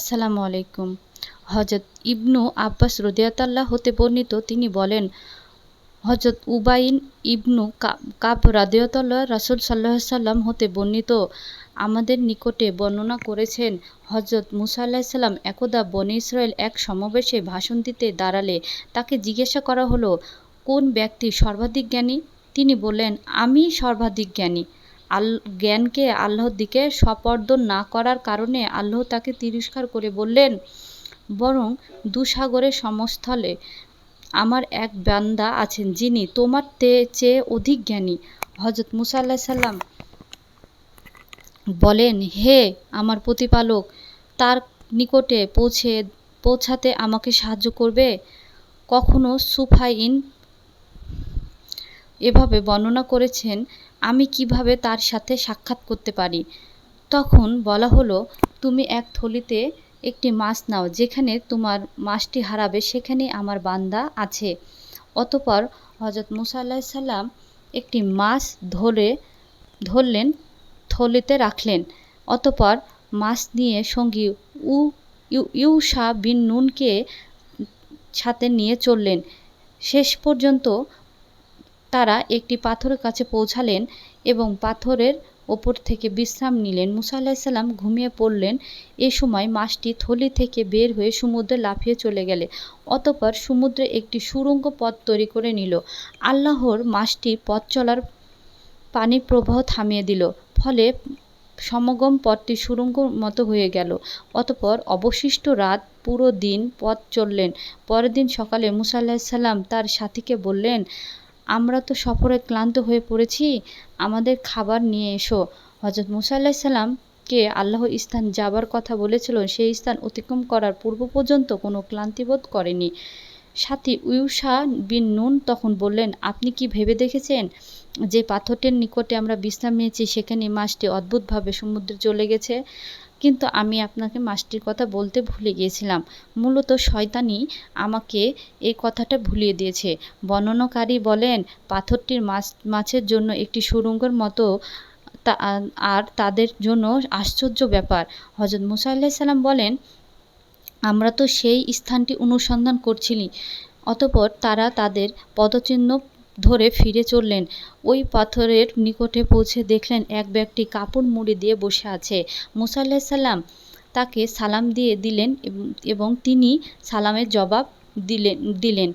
আসসালামু আলাইকুম। হজরত ইবনু আব্বাস রদিয়াতাল্লাহ হতে বর্ণিত তিনি বলেন হজরত উবাইন ইবনু কাব রাদিয়াতাল্লাহ রাসুল সাল্লাহ সাল্লাম হতে বর্ণিত, আমাদের নিকটে বর্ণনা করেছেন হজরত মুসা আল্লাহ সাল্লাম একদা বনি ইসরায়েল এক সমাবেশে ভাষণ দিতে দাঁড়ালে তাকে জিজ্ঞাসা করা হলো, কোন ব্যক্তি সর্বাধিক জ্ঞানী? তিনি বললেন, আমি সর্বাধিক জ্ঞানী। আল, জ্ঞানকে আল্লাহর দিকে সপর্দন না করার কারণে আল্লাহ তাকে তিরস্কার করে বললেন, বরং দুসাগরের সমস্থলে আমার এক বান্দা আছেন যিনি তোমার চেয়ে অধিক জ্ঞানী। হজরত মুসা আল্লাহ সাল্লাম বলেন, হে আমার প্রতিপালক, তার নিকটে পৌঁছে, পৌঁছাতে আমাকে সাহায্য করবে? কখনো সুফাইন এভাবে বর্ণনা করেছেন আমি কীভাবে তার সাথে সাক্ষাৎ করতে পারি? তখন বলা হলো, তুমি এক থলিতে একটি মাছ নাও, যেখানে তোমার মাছটি হারাবে, সেখানে আমার বান্দা আছে। অতপর হজরত মুসা আল্লাহ সাল্লাম একটি মাছ ধরে, ধরলেন, থলিতে রাখলেন। অতপর মাছ নিয়ে সঙ্গী উ, ইউ- ইউসা বিন নুনকে সাথে নিয়ে চললেন। শেষ পর্যন্ত তারা একটি পাথরের কাছে পৌঁছালেন এবং পাথরের ওপর থেকে বিশ্রাম নিলেন। মুসা আলাহিসাল্লাম ঘুমিয়ে পড়লেন। এ সময় মাছটি থলি থেকে বের হয়ে সমুদ্রে লাফিয়ে চলে গেলে। অতপর সমুদ্রে একটি সুরঙ্গ পথ তৈরি করে নিল। আল্লাহর মাছটি পথ চলার পানি প্রবাহ থামিয়ে দিল, ফলে সমাগম পথটি সুড়ঙ্গ মতো হয়ে গেল। অতপর অবশিষ্ট রাত পুরো দিন পথ চললেন। পরের দিন সকালে মুসা আলাহিসাল্লাম তার সাথীকে বললেন আমরা তো সফরে ক্লান্ত হয়ে পড়েছি, আমাদের খাবার নিয়ে এসো। হজরত মুসা আলাহিসাল্লামকে আল্লাহ স্থান যাবার কথা বলেছিল, সেই স্থান অতিক্রম করার পূর্ব পর্যন্ত কোনো ক্লান্তিবোধ করেনি। সাথী ইউসা বিন নুন তখন বললেন, আপনি কি ভেবে দেখেছেন যে পাথরটির নিকটে আমরা বিশ্রাম নিয়েছি? সেখানে মাছটি অদ্ভুতভাবে সমুদ্রে চলে গেছে। কিন্তু আমি আপনাকে মাছটির কথা বলতে ভুলে গিয়েছিলাম। মূলত শয়তানি আমাকে এই কথাটা ভুলিয়ে দিয়েছে। বর্ণনাকারী বলেন, পাথরটির মাছ, মাছের জন্য একটি সুড়ঙ্গের মতো, তা, আর তাদের জন্য আশ্চর্য ব্যাপার। হজরত মুসা আল্লাহ সাল্লাম বলেন, আমরা তো সেই স্থানটি অনুসন্ধান করছিলি, অতপর তারা তাদের পদচিহ্ন ধরে ফিরে চললেন। ওই পাথরের নিকটে পৌঁছে দেখলেন এক ব্যক্তি কাপড় মুড়ি দিয়ে বসে আছে। মুসা সাল্লাম তাকে সালাম দিয়ে দিলেন এবং- তিনি সালামের জবাব দিলেন দিলেন।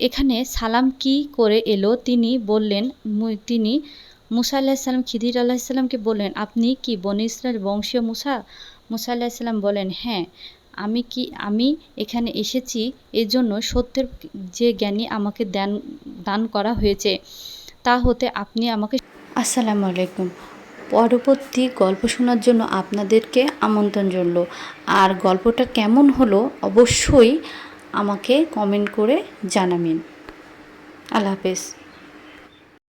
এখানে সালাম কি করে এলো? তিনি বললেন তিনি মুসা আল্লাহিসাল্লাম খিদির আল্লাহিসাল্লামকে বললেন, আপনি কি বনি বংশীয় মুসা? মুসা আল্লাহিসাল্লাম বলেন হ্যাঁ আমি কি, আমি এখানে এসেছি। এজন্য সত্যের যে জ্ঞানী আমাকে দান দান করা হয়েছে। তা হতে আপনি আমাকে আসসালামু আলাইকুম। পরবর্তী গল্প শোনার জন্য আপনাদেরকে আমন্ত্রণ জন্য আর গল্পটা কেমন হলো অবশ্যই আমাকে কমেন্ট করে জানাবেন। আল্লাহ হাফেজ।